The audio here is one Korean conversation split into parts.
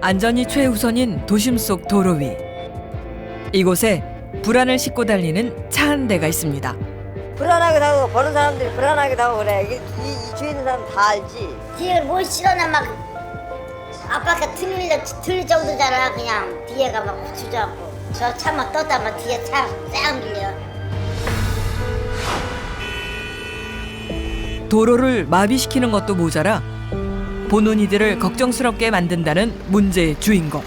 안전이 최우선인 도심 속 도로 위. 이곳에 불안을 싣고 달리는 차 한 대가 있습니다. 불안하게 하고 보는 사람들이 불안하게 하고 그래. 이게 이, 이 주위 있는 사람 다 알지. 뒤에 못 실어나 막 아빠가 틀리 틀 정도잖아 그냥 뒤에가 막 주저앉고 저 차만 떴다면 뒤에 차쫙 밀려 도로를 마비시키는 것도 모자라 보는 이들을 걱정스럽게 만든다는 문제의 주인공.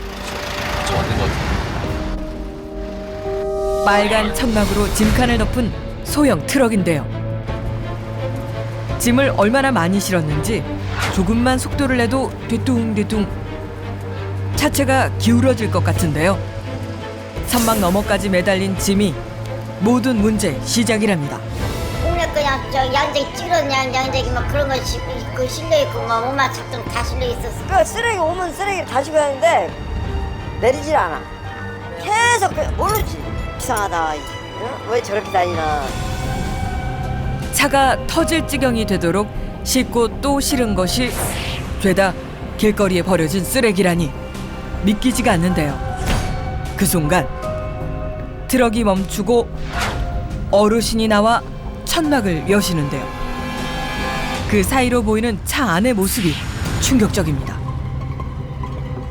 빨간 천막으로 짐칸을 덮은 소형 트럭인데요. 짐을 얼마나 많이 실었는지 조금만 속도를 내도 뒤뚱뒤뚱 차체가 기울어질 것 같은데요. 선막 너머까지 매달린 짐이 모든 문제 시작이랍니다. 저 양재기 양 양재기 막 그런 거 시- 그 실려 있고 막 엄마 작동 다 실려 있었어 그 쓰레기 오면 쓰레기를 다시고 하는데 내리질 않아. 계속 그 모르지. 이상하다. 어? 왜 저렇게 다니나. 차가 터질 지경이 되도록 싣고 또 실은 것이 죄다 길거리에 버려진 쓰레기라니 믿기지가 않는데요. 그 순간 트럭이 멈추고 어르신이 나와 천막을 여시는데요. 그 사이로 보이는 차 안의 모습이 충격적입니다.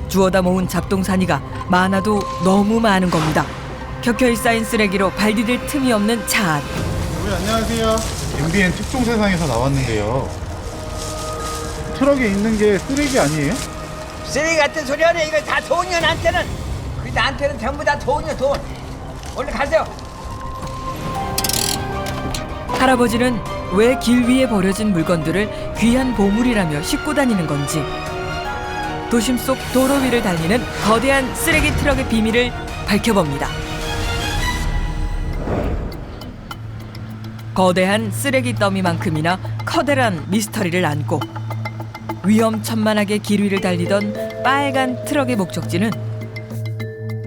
주워다 모은 잡동사니가 많아도 너무 많은 겁니다. 켜켜이 쌓인 쓰레기로 발 디딜 틈이 없는 차 안. 네, 안녕하세요. MBN 특종 세상에서 나왔는데요. 트럭에 있는 게 쓰레기 아니에요? 쓰레기 같은 소리 하네 이거 다 돈이야 나한테는 그 나한테는 전부 다 돈이야 돈 얼른 가세요 할아버지는 왜 길 위에 버려진 물건들을 귀한 보물이라며 싣고 다니는 건지 도심 속 도로 위를 달리는 거대한 쓰레기 트럭의 비밀을 밝혀봅니다. 거대한 쓰레기 더미만큼이나 커다란 미스터리를 안고 위험천만하게 길 위를 달리던 빨간 트럭의 목적지는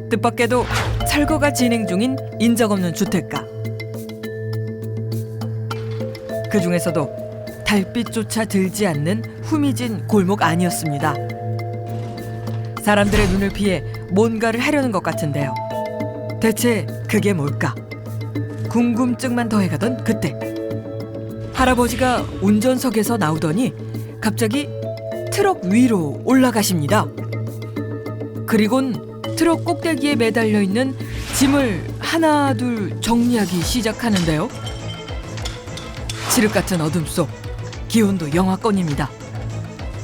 뜻밖에도 철거가 진행 중인 인적 없는 주택가. 그 중에서도 달빛조차 들지 않는 후미진 골목 아니었습니다. 사람들의 눈을 피해 뭔가를 하려는 것 같은데요. 대체 그게 뭘까? 궁금증만 더해가던 그때 할아버지가 운전석에서 나오더니 갑자기 트럭 위로 올라가십니다. 그리곤 트럭 꼭대기에 매달려 있는 짐을 하나 둘 정리하기 시작하는데요. 칠흑 같은 어둠 속 기온도 영하권입니다.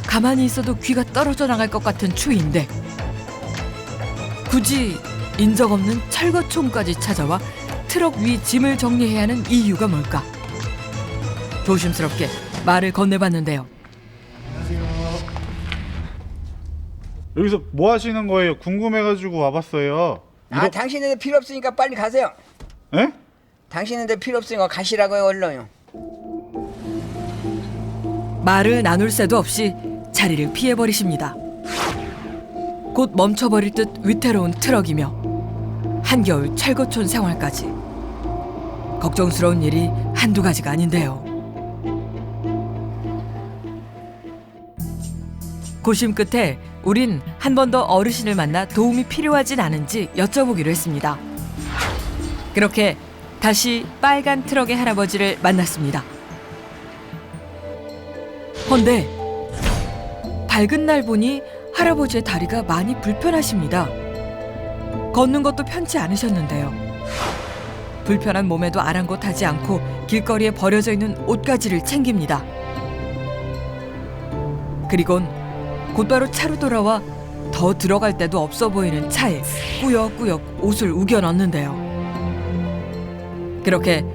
가만히 있어도 귀가 떨어져 나갈 것 같은 추위인데 굳이 인적 없는 철거총까지 찾아와 트럭 위 짐을 정리해야 하는 이유가 뭘까? 조심스럽게 말을 건네봤는데요. 여기서 뭐 하시는 거예요? 궁금해가지고 와봤어요. 아 이거- 당신한테 필요 없으니까 빨리 가세요 에? 당신한테 필요 없으니까 가시라고요 얼른요 말을 나눌 새도 없이 자리를 피해버리십니다. 곧 멈춰버릴 듯 위태로운 트럭이며 한겨울 철거촌 생활까지 걱정스러운 일이 한두 가지가 아닌데요. 고심 끝에 우린 한 번 더 어르신을 만나 도움이 필요하진 않은지 여쭤보기로 했습니다. 그렇게 다시 빨간 트럭의 할아버지를 만났습니다. 헌데 밝은 날 보니 할아버지의 다리가 많이 불편하십니다. 걷는 것도 편치 않으셨는데요. 불편한 몸에도 아랑곳하지 않고 길거리에 버려져 있는 옷가지를 챙깁니다. 그리곤 곧바로 차로 돌아와 더 들어갈 데도 없어 보이는 차에 꾸역꾸역 옷을 우겨 넣는데요. 그렇게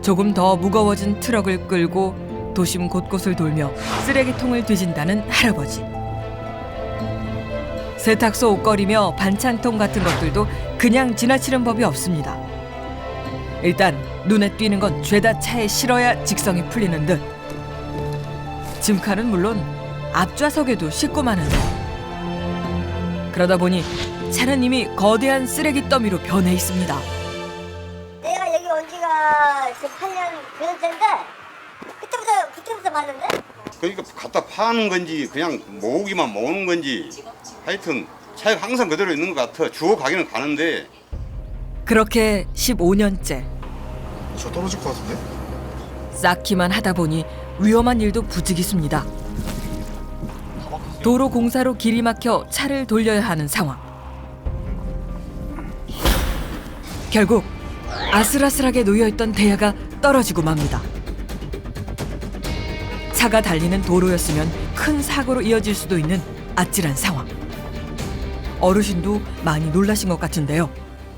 조금 더 무거워진 트럭을 끌고 도심 곳곳을 돌며 쓰레기통을 뒤진다는 할아버지. 세탁소 옷걸이며 반찬통 같은 것들도 그냥 지나치는 법이 없습니다. 일단 눈에 띄는 건 죄다 차에 실어야 직성이 풀리는 듯. 짐칸은 물론 앞좌석에도 싣고 마는데. 그러다 보니 차는 이미 거대한 쓰레기 더미로 변해 있습니다. 내가 여기 온 지가 그 8년 그랬는데 그때부터 그때부터 봤는데 그러니까 갖다 파는 건지 그냥 모으기만 모으는 건지 하여튼 차이가 항상 그대로 있는 것 같아. 주고 가기는 가는데 그렇게 15년째 저 떨어질 것 같은데? 쌓기만 하다 보니 위험한 일도 부지기수입니다. 도로 공사로 길이 막혀 차를 돌려야 하는 상황. 결국 아슬아슬하게 놓여있던 대야가 떨어지고 맙니다. 차가 달리는 도로였으면 큰 사고로 이어질 수도 있는 아찔한 상황. 어르신도 많이 놀라신 것 같은데요.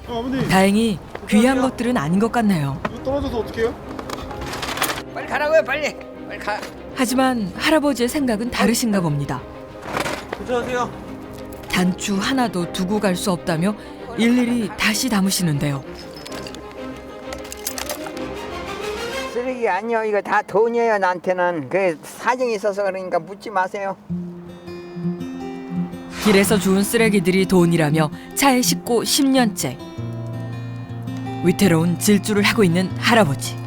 아, 아버님 다행히 귀한 것들은 아닌 것 같네요. 이거 떨어져서 어떡해요? 빨리 가라고요 빨리 빨리 가 하지만 할아버지의 생각은 다르신가 봅니다. 어서오세요 단추 하나도 두고 갈 수 없다며 일일이 다시 담으시는데요. 쓰레기 아니요 이거 다 돈이에요 나한테는 그 사정이 있어서 그러니까 묻지 마세요 길에서 주운 쓰레기들이 돈이라며 차에 싣고 10년째. 위태로운 질주를 하고 있는 할아버지.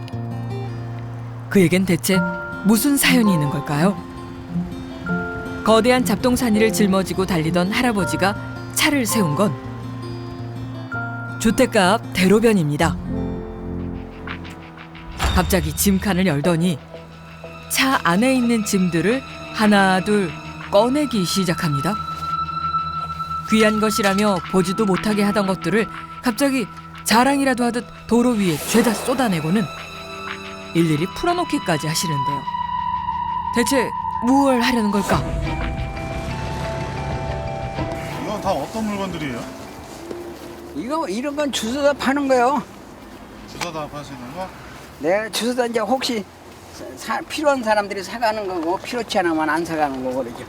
그에겐 대체 무슨 사연이 있는 걸까요? 거대한 잡동사니를 짊어지고 달리던 할아버지가 차를 세운 건 주택가 앞 대로변입니다. 갑자기 짐칸을 열더니 차 안에 있는 짐들을 하나 둘 꺼내기 시작합니다. 귀한 것이라며 보지도 못하게 하던 것들을 갑자기 자랑이라도 하듯 도로 위에 죄다 쏟아내고는 일일이 풀어놓기까지 하시는데요. 대체 무얼 하려는 걸까? 이건 다 어떤 물건들이에요? 이거 이런 건 주소다 파는 거요 주사다 파시는 거? 네 주소다 이제 혹시 사, 필요한 사람들이 사가는 거고 필요치 않으면 안 사가는 거고 그러죠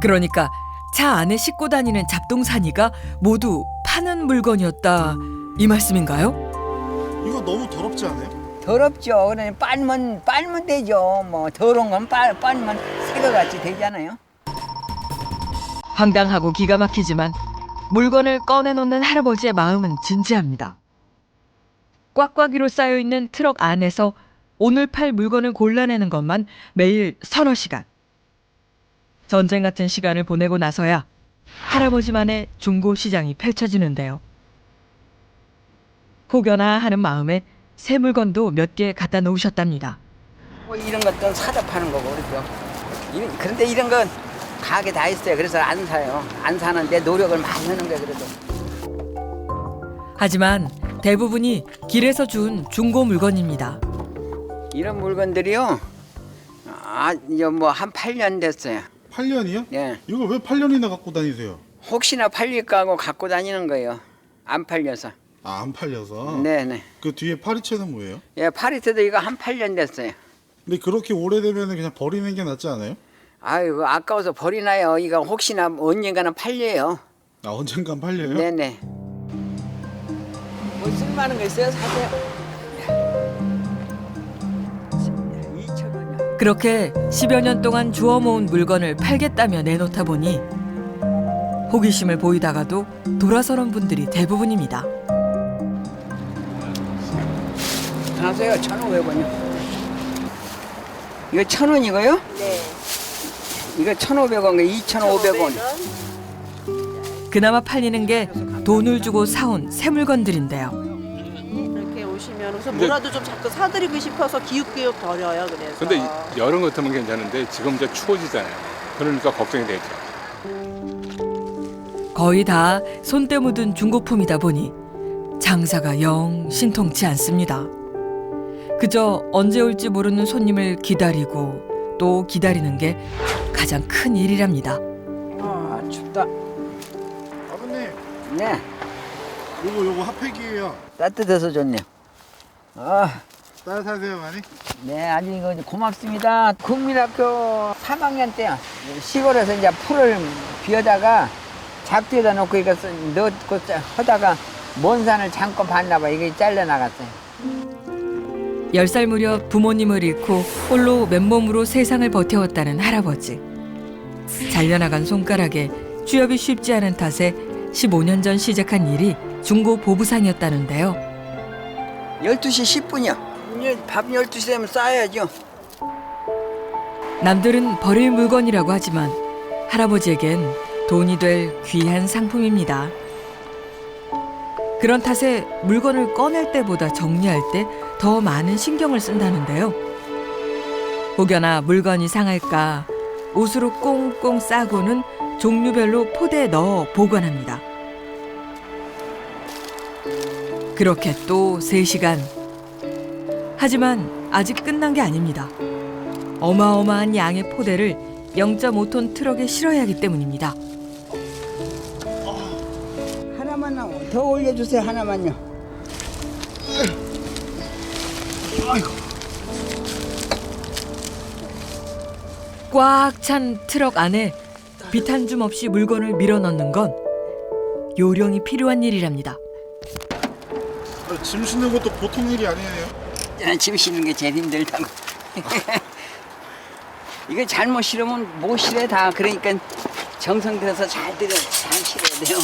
그러니까 차 안에 싣고 다니는 잡동사니가 모두 파는 물건이었다 이 말씀인가요? 이거 너무 더럽지 않아요? 더럽죠 그러니 빨면 빨면 되죠 뭐 더러운 건 빨, 빨면 새거 같이 되잖아요 황당하고 기가 막히지만 물건을 꺼내놓는 할아버지의 마음은 진지합니다. 꽉꽉이로 쌓여있는 트럭 안에서 오늘 팔 물건을 골라내는 것만 매일 서너 시간. 전쟁 같은 시간을 보내고 나서야 할아버지만의 중고 시장이 펼쳐지는데요. 혹여나 하는 마음에 새 물건도 몇 개 갖다 놓으셨답니다. 뭐 이런 것도 사다 파는 거고 그렇죠 이런- 그런데 이런 건 가게 다 있어요 그래서 안 사요 안 사는데 노력을 많이 하는 거예요 그래도 하지만 대부분이 길에서 준 중고 물건입니다. 이런 물건들이요 아 이제 뭐한 8년 됐어요 8년이요? 예 이걸 왜 8년이나 갖고 다니세요? 혹시나 팔릴까 하고 갖고 다니는 거예요 안 팔려서 아, 안 팔려서? 네네 그 뒤에 파리채는 뭐예요? 예 파리트도 이거 한 8년 됐어요 근데 그렇게 오래되면 그냥 버리는 게 낫지 않아요? 아이고 아까워서 버리나요 이거 혹시나 언젠가는 팔려요 아, 언젠간 팔려요? 네네 뭐 쓸만한 거 있어요? 사세요. 2천 원이요 그렇게 10여 년 동안 주워 모은 물건을 팔겠다며 내놓다 보니 호기심을 보이다가도 돌아서는 분들이 대부분입니다. 하세요. 1,500원이요. 이거 1,000원이고요? 네. 이거 1,500원, 이거 2,500원. 그나마 팔리는 게 돈을 주고 사온 새 물건들인데요. 이렇게 오시면 그래서 뭐라도 좀 자꾸 사드리고 싶어서 기웃기웃 거려요 그래서 근데 이- 여름 같으면 괜찮은데 지금 이제 추워지잖아요. 그러니까 걱정이 되죠. 거의 다 손때 묻은 중고품이다 보니 장사가 영 신통치 않습니다. 그저 언제 올지 모르는 손님을 기다리고 또 기다리는 게 가장 큰 일이랍니다. 아 춥다 네 요거 요거 핫팩이에요. 따뜻해서 좋네요 아 따뜻하세요, 많이? 네, 아주 이거 고맙습니다. 국민학교 3학년 때요. 시골에서 이제 풀을 비워다가 잡지에다 놓고 이거 쓰- 넣고 짜- 하다가 먼 산을 잠깐 봤나 봐. 이게 잘려 나갔어요. 10살 무렵 부모님을 잃고 홀로 맨몸으로 세상을 버텨왔다는 할아버지. 잘려나간 손가락에 취업이 쉽지 않은 탓에 15년 전 시작한 일이 중고 보부상이었다는데요. 12시 10분이요. 밥 12시 되면 싸야죠. 남들은 버릴 물건이라고 하지만 할아버지에겐 돈이 될 귀한 상품입니다. 그런 탓에 물건을 꺼낼 때보다 정리할 때 더 많은 신경을 쓴다는데요. 혹여나 물건이 상할까 옷으로 꽁꽁 싸고는 종류별로 포대에 넣어 보관합니다. 그렇게 또 3시간. 하지만 아직 끝난 게 아닙니다. 어마어마한 양의 포대를 0.5톤 트럭에 실어야 하기 때문입니다. 하나만 더 올려주세요 하나만요. 꽉 찬 트럭 안에 빛한줌 없이 물건을 밀어 넣는 건 요령이 필요한 일이랍니다. 아, 짐 싣는 것도 보통 일이 아니에요. 저는 짐 실는 게 제일 힘들다고. 이거 잘못 실으면 못 실어 다. 그러니까 정성 들여서 잘 들여 잘 실어야 돼요.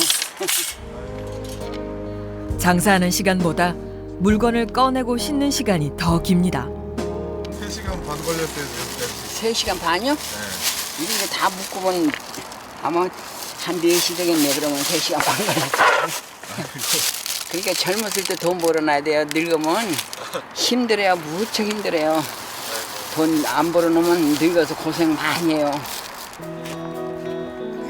장사하는 시간보다 물건을 꺼내고 싣는 시간이 더 깁니다. 3시간 반 걸렸어요, 지금까지. 3시간 반이요? 네. 이거 다 묶으면 아마 한 4시 되겠네. 그러면 3시간 반 걸렸어. 그러니까 젊었을 때 돈 벌어놔야 돼요. 늙으면 힘들어요. 무척 힘들어요. 돈 안 벌어놓으면 늙어서 고생 많이 해요.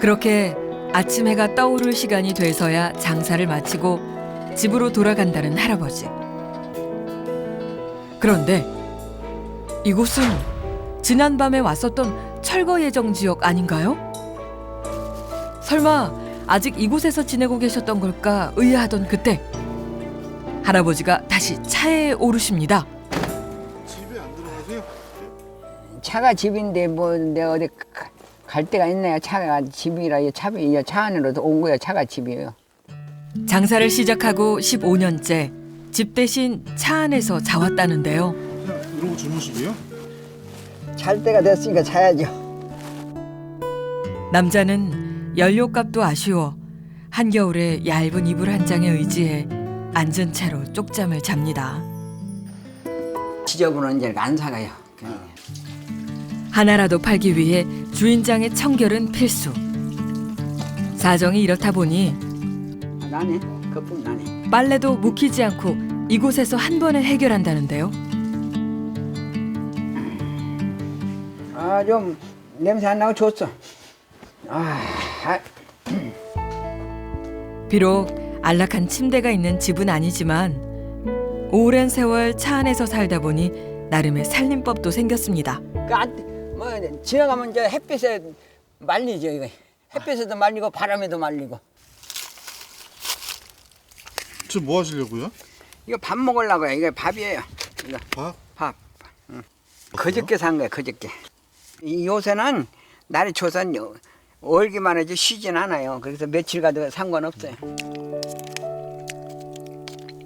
그렇게 아침 해가 떠오를 시간이 돼서야 장사를 마치고 집으로 돌아간다는 할아버지. 그런데 이곳은 지난밤에 왔었던 철거 예정 지역 아닌가요? 설마 아직 이곳에서 지내고 계셨던 걸까 의아하던 그때 할아버지가 다시 차에 오르십니다. 집에 안 들어가세요? 차가 집인데 뭐 내가 어디 가- 갈 데가 있나요? 차가 집이라 이 차, 이차 안으로 온 거예요. 차가 집이에요. 장사를 시작하고 15년째 집 대신 차 안에서 자왔다는데요. 그냥 이러고 주무시게요? 잘 때가 됐으니까 자야죠. 남자는 연료값도 아쉬워 한겨울에 얇은 이불 한 장에 의지해 앉은 채로 쪽잠을 잡니다. 지저분한 데를 안 사가요. 그냥. 하나라도 팔기 위해 주인장의 청결은 필수. 사정이 이렇다 보니 아, 나네. 그뿐 나네. 빨래도 묵히지 않고 이곳에서 한 번에 해결한다는데요. 아, 좀 냄새 안 나고 좋았어. 아, 아, 비록 안락한 침대가 있는 집은 아니지만 오랜 세월 차 안에서 살다 보니 나름의 살림법도 생겼습니다. 그 안, 뭐 지나가면 이제 햇빛에 말리죠 이거. 햇빛에도 말리고 바람에도 말리고. 지금 뭐 하시려고요? 이거 밥 먹으려고요. 이거 밥이에요. 이거 밥? 밥. 응. 그저께 산 거야. 그저께. 이 요새는 날이 추워서 얼기만 하지 쉬진 않아요. 그래서 며칠 가도 상관없어요.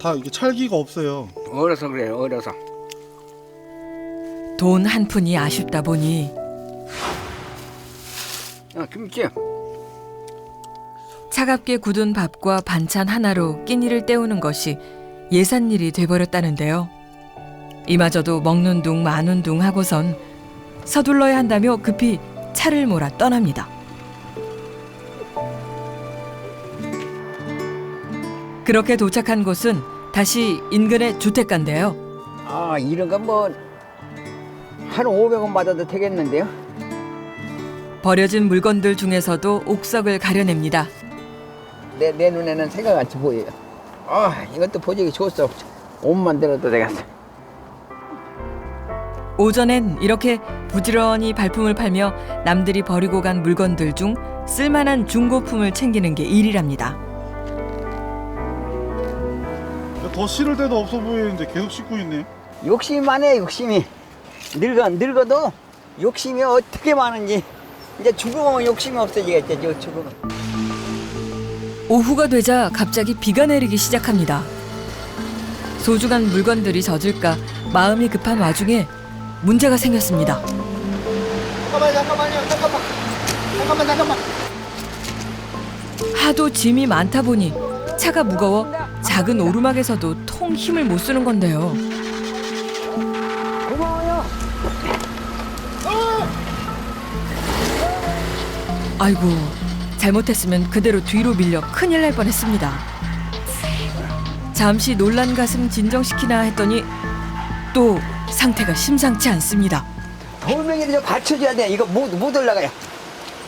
다 이게 찰기가 없어요. 얼어서 그래요. 얼어서. 돈 한 푼이 아쉽다 보니 어, 김치. 차갑게 굳은 밥과 반찬 하나로 끼니를 때우는 것이 예산일이 돼버렸다는데요. 이마저도 먹는 둥 마는 둥 하고선 서둘러야 한다며 급히 차를 몰아 떠납니다. 그렇게 도착한 곳은 다시 인근의 주택가인데요. 아 이런 건뭐 하루 500원 받아도 되겠는데요? 버려진 물건들 중에서도 옥석을 가려냅니다. 내, 내 눈에는 새가 같이 보여요. 아 이것도 보직이 좋았어. 옷만 들어도 되겠어. 오전엔 이렇게 부지런히 발품을 팔며 남들이 버리고 간 물건들 중 쓸만한 중고품을 챙기는 게 일이랍니다. 더 실을 데도 없어 보이는데 계속 싣고 있네요. 욕심이 많아요 욕심이. 늙어 늙어도 욕심이 어떻게 많은지 이제 죽으면 욕심이 없어지겠죠 저 죽으면. 오후가 되자 갑자기 비가 내리기 시작합니다. 소중한 물건들이 젖을까 마음이 급한 와중에 문제가 생겼습니다. 잠깐만 잠깐만요 잠깐만 잠깐만 잠깐만. 하도 짐이 많다 보니 차가 무거워 작은 오르막에서도 통 힘을 못 쓰는 건데요. 고마워요. 아이고 잘못했으면 그대로 뒤로 밀려 큰일 날 뻔했습니다. 잠시 놀란 가슴 진정시키나 했더니 또 상태가 심상치 않습니다. 돌멩이를 좀 받쳐줘야 돼. 이거 못, 못 올라가요.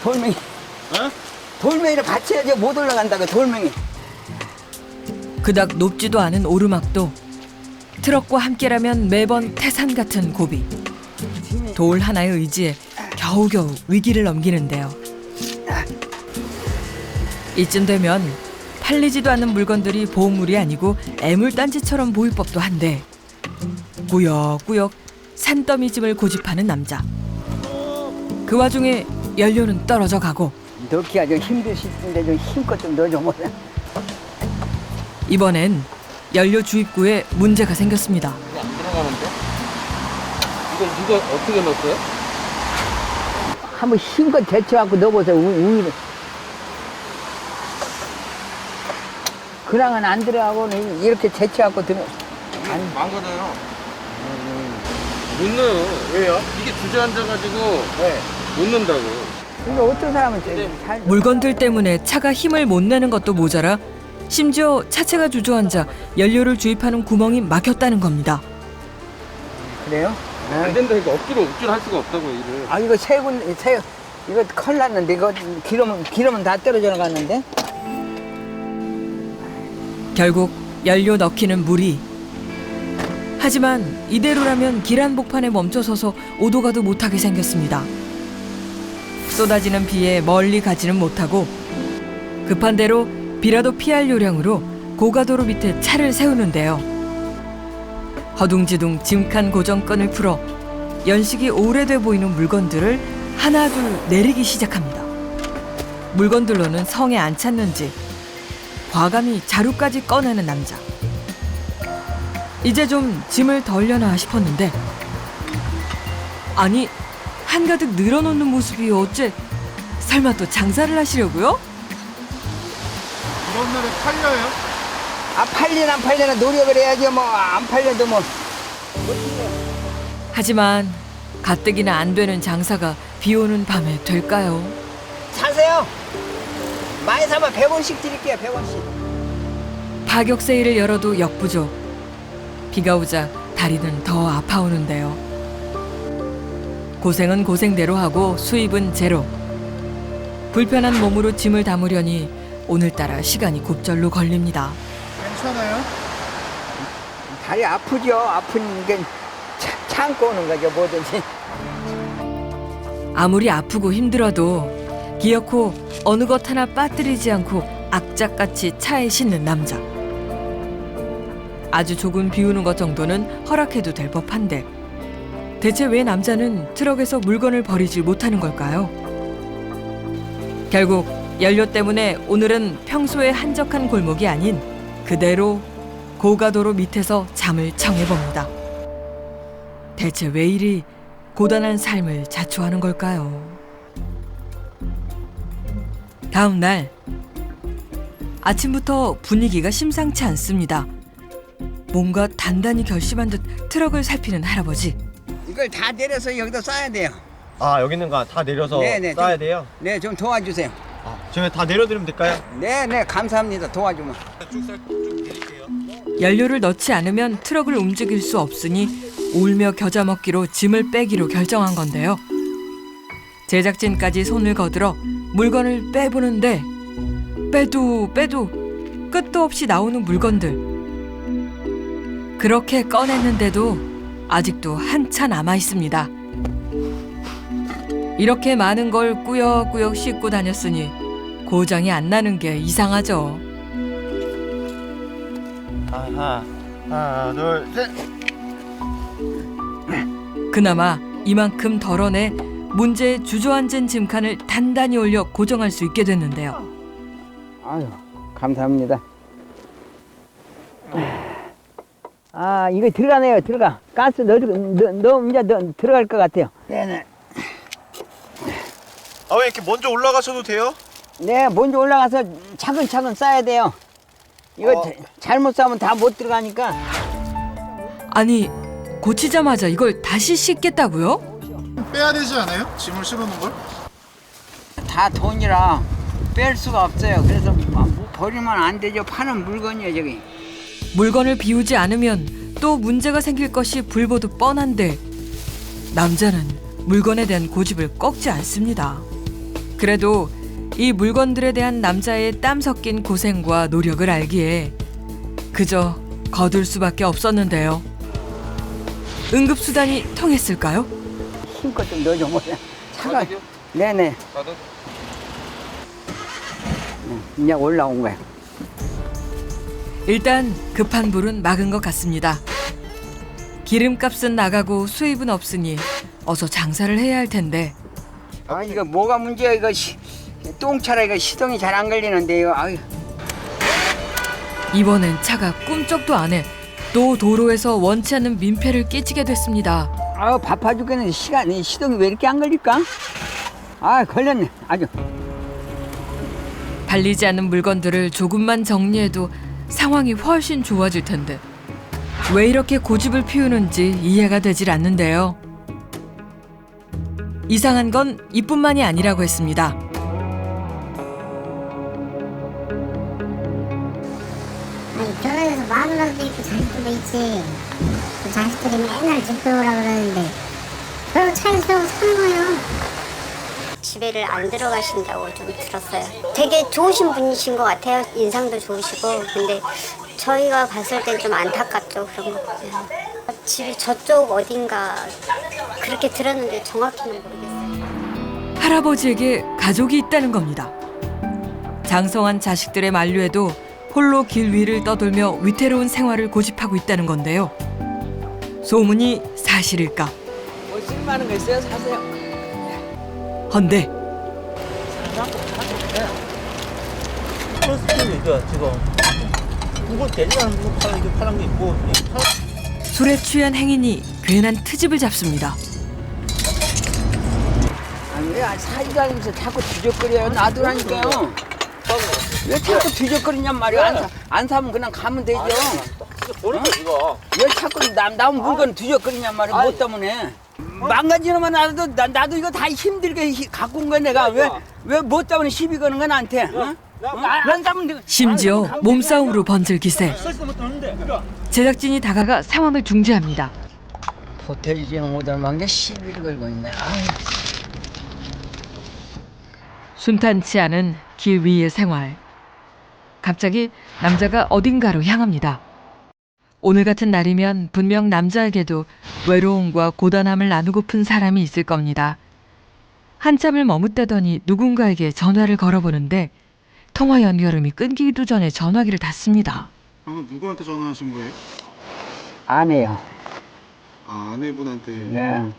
돌멩이. 돌멩이를 받쳐야지 못 올라간다고 돌멩이. 그닥 높지도 않은 오르막도 트럭과 함께라면 매번 태산 같은 고비. 돌 하나의 의지에 겨우겨우 위기를 넘기는데요. 이쯤 되면 팔리지도 않는 물건들이 보물이 아니고 애물단지처럼 보일 법도 한데 꾸역꾸역 산더미짐을 고집하는 남자. 그 와중에 연료는 떨어져 가고 넣기가 좀 힘드실 텐데 좀 힘껏 좀 넣어줘 뭐. 이번엔 연료 주입구에 문제가 생겼습니다. 안 들어가는데? 이거 누가 어떻게 넣었어요? 한번 힘껏 데쳐갖고 넣어보세요. 우- 우위를. 그랑은 안 들어가고는 이렇게 데쳐갖고 들어. 안, 망가져요. 못 넣어요. 왜요? 이게 주저앉아가지고 못 넣는다고. 근데 어떤 사람은 되게 잘. 물건들 때문에 차가 힘을 못 내는 것도 모자라 심지어 차체가 주저앉아 연료를 주입하는 구멍이 막혔다는 겁니다. 그래요? 안 된다. 이거 억지로 억지로 할 수가 없다고 일을. 아 이거 세 군, 세 이거 큰일 났는데 이거 기름은 기름은 다 떨어져 나갔는데. 결국 연료 넣기는 무리. 하지만 이대로라면 길 한복판에 멈춰서서 오도 가도 못하게 생겼습니다. 쏟아지는 비에 멀리 가지는 못하고 급한 대로 비라도 피할 요량으로 고가도로 밑에 차를 세우는데요. 허둥지둥 짐칸 고정건을 풀어 연식이 오래돼 보이는 물건들을 하나둘 내리기 시작합니다. 물건들로는 성에 안 찼는지 과감히 자루까지 꺼내는 남자. 이제 좀 짐을 덜려나 싶었는데 아니 한가득 늘어놓는 모습이 어째 설마 또 장사를 하시려고요? 이런 날에 팔려요? 아 팔리나 안 팔리나 노력을 해야죠 뭐안 팔려도 뭐. 하지만 가뜩이나 안 되는 장사가 비 오는 밤에 될까요? 사세요. 많이 사면 100원씩 드릴게요 100원씩. 파격 세일을 열어도 역부족. 비가 오자 다리는 더 아파오는데요. 고생은 고생대로 하고 수입은 제로. 불편한 몸으로 짐을 담으려니 오늘따라 시간이 곱절로 걸립니다. 괜찮아요? 다리 아프죠. 아픈 게 차- 참고 오는 거죠 뭐든지. 아무리 아프고 힘들어도 기어코 어느 것 하나 빠뜨리지 않고 악착같이 차에 싣는 남자. 아주 조금 비우는 것 정도는 허락해도 될 법한데 대체 왜 남자는 트럭에서 물건을 버리지 못하는 걸까요? 결국 연료 때문에 오늘은 평소에 한적한 골목이 아닌 그대로 고가도로 밑에서 잠을 청해봅니다. 대체 왜 이리 고단한 삶을 자초하는 걸까요? 다음 날 아침부터 분위기가 심상치 않습니다. 뭔가 단단히 결심한 듯 트럭을 살피는 할아버지. 이걸 다 내려서 여기다 쌓아야 돼요. 아 여기 있는 거 다 내려서 네네, 쌓아야 좀- 돼요? 네, 좀 도와주세요. 아, 제가 다 내려드리면 될까요? 네, 네, 감사합니다. 도와주면. 연료를 넣지 않으면 트럭을 움직일 수 없으니 울며 겨자 먹기로 짐을 빼기로 결정한 건데요. 제작진까지 손을 거들어 물건을 빼보는데 빼도 빼도 끝도 없이 나오는 물건들. 그렇게 꺼냈는데도 아직도 한차 남아 있습니다. 이렇게 많은 걸 꾸역꾸역 씻고 다녔으니 고장이 안 나는 게 이상하죠. 하나 하나 둘 셋 그나마 이만큼 덜어내 문제에 주저앉은 짐칸을 단단히 올려 고정할 수 있게 됐는데요. 아유, 감사합니다. 아, 이거 들어가네요. 들어가. 가스 넣어, 넣어, 넣어 이제 넣, 들어갈 것 같아요. 네네. 아왜 이렇게 먼저 올라가셔도 돼요? 네, 먼저 올라가서 차근차근 쌓아야 돼요. 이거 어. 자- 잘못 쌓으면 다 못 들어가니까. 아니 고치자마자 이걸 다시 씻겠다고요? 빼야 되지 않아요? 짐을 실어놓은 걸? 다 돈이라 뺄 수가 없어요. 그래서 뭐 버리면 안 되죠. 파는 물건이에요, 저기. 물건을 비우지 않으면 또 문제가 생길 것이 불보듯 뻔한데 남자는 물건에 대한 고집을 꺾지 않습니다. 그래도 이 물건들에 대한 남자의 땀 섞인 고생과 노력을 알기에 그저 거둘 수밖에 없었는데요. 응급수단이 통했을까요? 힘껏 좀 넣어줘 보세요. 차가. 네네. 응, 이제 올라온 거야. 일단 급한 불은 막은 것 같습니다. 기름값은 나가고 수입은 없으니 어서 장사를 해야 할 텐데 아 이거 뭐가 문제야 이거 시, 똥차라 이거 시동이 잘 안 걸리는데요. 아유. 이번엔 차가 꿈쩍도 안 해 또 도로에서 원치 않는 민폐를 끼치게 됐습니다. 아유 바빠 죽겠는데 시간 이 시동이 왜 이렇게 안 걸릴까? 아 걸렸네 아주. 달리지 않는 물건들을 조금만 정리해도 상황이 훨씬 좋아질 텐데. 왜 이렇게 고집을 피우는지 이해가 되질 않는데요. 이상한 건 이뿐만이 아니라고 했습니다. 아니 결혼해서 마누라도 있고 자식들도 있지. 그 자식들이 맨날 집 배우라 그러는데. 차에 세우고 사는 거예요 집에를 안 들어가신다고 좀 들었어요 되게 좋으신 분이신 것 같아요 인상도 좋으시고 근데 저희가 봤을 땐 좀 안타깝죠 그런 거 보면 집이 저쪽 어딘가 그렇게 들었는데 정확히는 모르겠어요 할아버지에게 가족이 있다는 겁니다. 장성한 자식들의 만류에도 홀로 길 위를 떠돌며 위태로운 생활을 고집하고 있다는 건데요. 소문이 사실일까? 뭐 쓸만한 거 있어요? 사세요. 헌데 술에 취한 행인이 괜한 트집을 잡습니다. 아니 왜 않으면서 자꾸 뒤적거려요? 놔두라니까요. 왜 자꾸 뒤적거리냔 말이야? 안, 사, 안 사면 그냥 가면 되죠. 버리고 이거 왜 자꾸 남, 남 물건 뒤적거리냔 말이야? 뭐 때문에? 망가지는만 나도 나, 나도 이거 다 힘들게 히- 갖고 온 거야 내가 왜 왜 뭐 때문에 시비 거는 건 나한테? 어? 어? 안 사면 돼. 심지어 몸싸움으로 번질 기세. 제작진이 다가가 상황을 중지합니다. 보태지는 못할 만게 시비를 걸고 있네. 아유. 순탄치 않은 길 위의 생활. 갑자기 남자가 어딘가로 향합니다. 오늘 같은 날이면 분명 남자에게도 외로움과 고단함을 나누고픈 사람이 있을 겁니다. 한참을 머뭇대더니 누군가에게 전화를 걸어보는데 통화 연결음이 끊기기도 전에 전화기를 닫습니다. 방금 누구한테 전화하신 거예요? 안 해요. 아, 아내분한테. 네.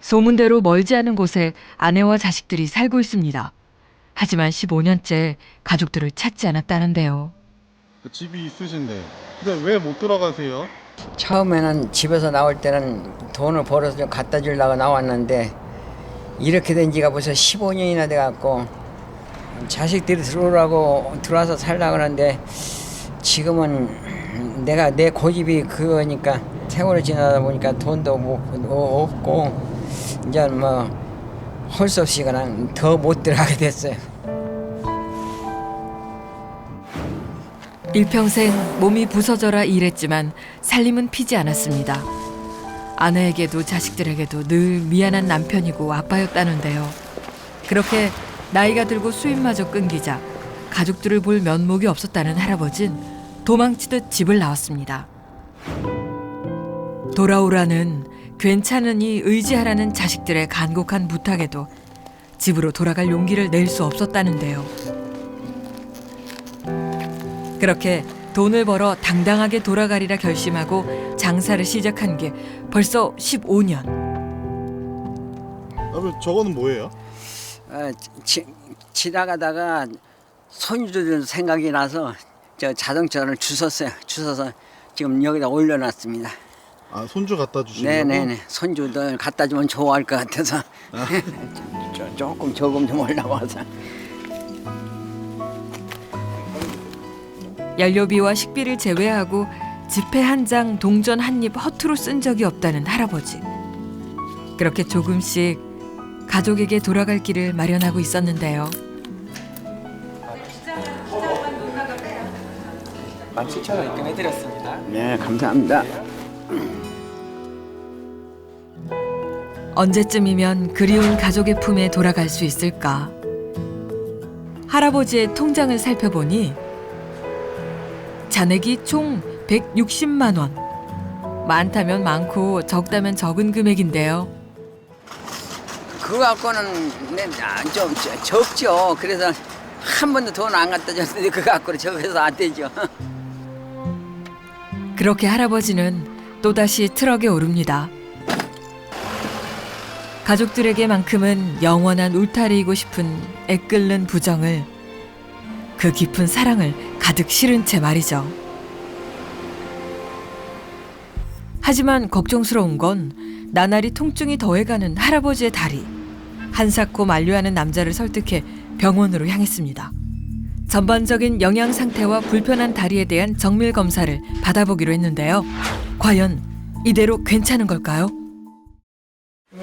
소문대로 멀지 않은 곳에 아내와 자식들이 살고 있습니다. 하지만 15년째 가족들을 찾지 않았다는데요. 집이 있으신데. 근데 왜 못 들어가세요? 처음에는 집에서 나올 때는 돈을 벌어서 좀 갖다 주려고 나왔는데 이렇게 된 지가 벌써 15년이나 돼 갖고 자식들이 들어오라고 들어와서 살려고 하는데 지금은 내가 내 고집이 그거니까 세월이 지나다 보니까 돈도 못, 뭐 없고 이제 뭐 할 수 없이 그냥 더 못 들어가게 됐어요. 일평생 몸이 부서져라 일했지만 살림은 피지 않았습니다. 아내에게도 자식들에게도 늘 미안한 남편이고 아빠였다는데요. 그렇게 나이가 들고 수입마저 끊기자 가족들을 볼 면목이 없었다는 할아버진 도망치듯 집을 나왔습니다. 돌아오라는 괜찮으니 의지하라는 자식들의 간곡한 부탁에도 집으로 돌아갈 용기를 낼 수 없었다는데요. 그렇게 돈을 벌어 당당하게 돌아가리라 결심하고 장사를 시작한 게 벌써 15년. 아버님, 저거는 뭐예요? 어, 지, 지나가다가 손주들 생각이 나서 저 자동차를 주웠어요. 주워서 지금 여기다 올려놨습니다. 아 손주 갖다 주시고 네네네 손주들 갖다 주면 좋아할 것 같아서 아. 조- 조금 조금 좀 올라와서 연료비와 식비를 제외하고 지폐 한 장, 동전 한 입 허투루 쓴 적이 없다는 할아버지. 그렇게 조금씩 가족에게 돌아갈 길을 마련하고 있었는데요. 17,000원 입금해드렸습니다. 네 감사합니다 언제쯤이면 그리운 가족의 품에 돌아갈 수 있을까? 할아버지의 통장을 살펴보니 잔액이 총 160만 원. 많다면 많고 적다면 적은 금액인데요. 그거 갖고는 아, 좀 저- 적죠. 그래서 한 번도 돈 안 갖다 줬는데 그거 갖고는 적어서 안 되죠. 그렇게 할아버지는 또다시 트럭에 오릅니다. 가족들에게만큼은 영원한 울타리이고 싶은 애끓는 부정을 그 깊은 사랑을 가득 실은 채 말이죠. 하지만 걱정스러운 건 나날이 통증이 더해가는 할아버지의 다리. 한사코 만류하는 남자를 설득해 병원으로 향했습니다. 전반적인 영양 상태와 불편한 다리에 대한 정밀 검사를 받아보기로 했는데요. 과연 이대로 괜찮은 걸까요?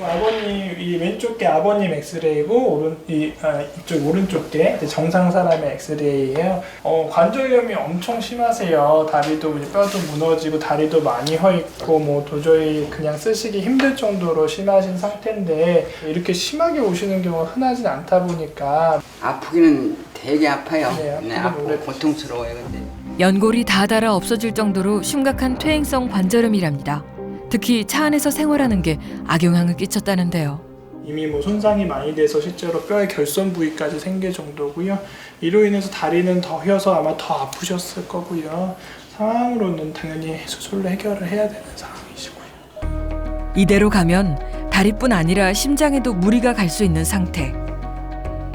아버님 이 왼쪽 게 아버님 엑스레이고 오른 이 아, 이쪽 오른쪽 게 정상 사람의 엑스레이예요. 어, 관절염이 엄청 심하세요. 다리도 뼈도 무너지고 다리도 많이 허 있고 뭐 도저히 그냥 쓰시기 힘들 정도로 심하신 상태인데 이렇게 심하게 오시는 경우가 흔하진 않다 보니까 아프기는 되게 아파요. 네, 네, 아프긴 아프고 오래 고통스러워요. 근데 연골이 다 닳아 없어질 정도로 심각한 퇴행성 관절염이랍니다. 특히 차 안에서 생활하는 게 악영향을 끼쳤다는데요. 이미 뭐 손상이 많이 돼서 실제로 뼈의 결손 부위까지 생길 정도고요. 이로 인해서 다리는 더 휘어서 아마 더 아프셨을 거고요. 상황으로는 당연히 수술로 해결을 해야 되는 상황이시고요. 이대로 가면 다리뿐 아니라 심장에도 무리가 갈 수 있는 상태.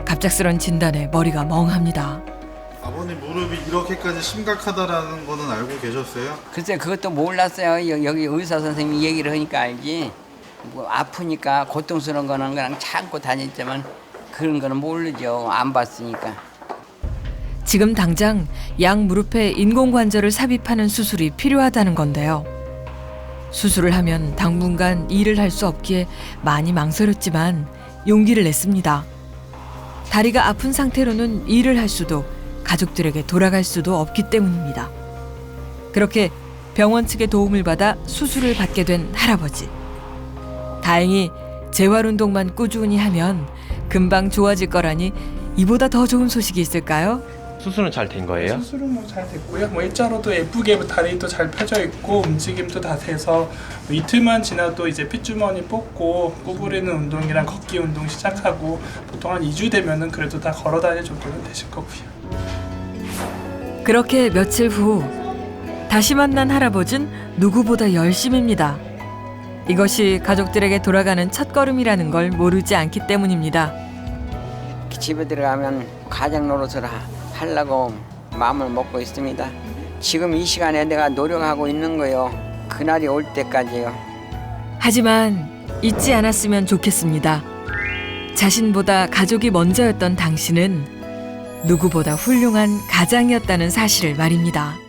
갑작스런 진단에 머리가 멍합니다. 아버님 무릎이 이렇게까지 심각하다라는 거는 알고 계셨어요? 글쎄 그것도 몰랐어요. 여- 여기 의사 선생님이 얘기를 하니까 알지. 뭐 아프니까 고통스러운 거는 그냥 참고 다녔지만 그런 거는 모르죠. 안 봤으니까. 지금 당장 양 무릎에 인공관절을 삽입하는 수술이 필요하다는 건데요. 수술을 하면 당분간 일을 할 수 없기에 많이 망설였지만 용기를 냈습니다. 다리가 아픈 상태로는 일을 할 수도 가족들에게 돌아갈 수도 없기 때문입니다. 그렇게 병원 측의 도움을 받아 수술을 받게 된 할아버지. 다행히 재활 운동만 꾸준히 하면 금방 좋아질 거라니 이보다 더 좋은 소식이 있을까요? 수술은 잘 된 거예요? 수술은 뭐 잘 됐고요. 뭐 일자로도 예쁘게 다리도 잘 펴져 있고 움직임도 다 돼서 뭐 이틀만 지나도 이제 핏주머니 뽑고 구부리는 운동이랑 걷기 운동 시작하고 보통 한 2주 되면은 그래도 다 걸어 다닐 정도는 되실 거고요. 그렇게 며칠 후 다시 만난 할아버진 누구보다 열심입니다. 이것이 가족들에게 돌아가는 첫걸음이라는 걸 모르지 않기 때문입니다. 집에 들어가면 가정 노릇을 하- 하려고 마음을 먹고 있습니다. 지금 이 시간에 내가 노력하고 있는 거요. 그날이 올 때까지요. 하지만 잊지 않았으면 좋겠습니다. 자신보다 가족이 먼저였던 당신은 누구보다 훌륭한 가장이었다는 사실을 말입니다.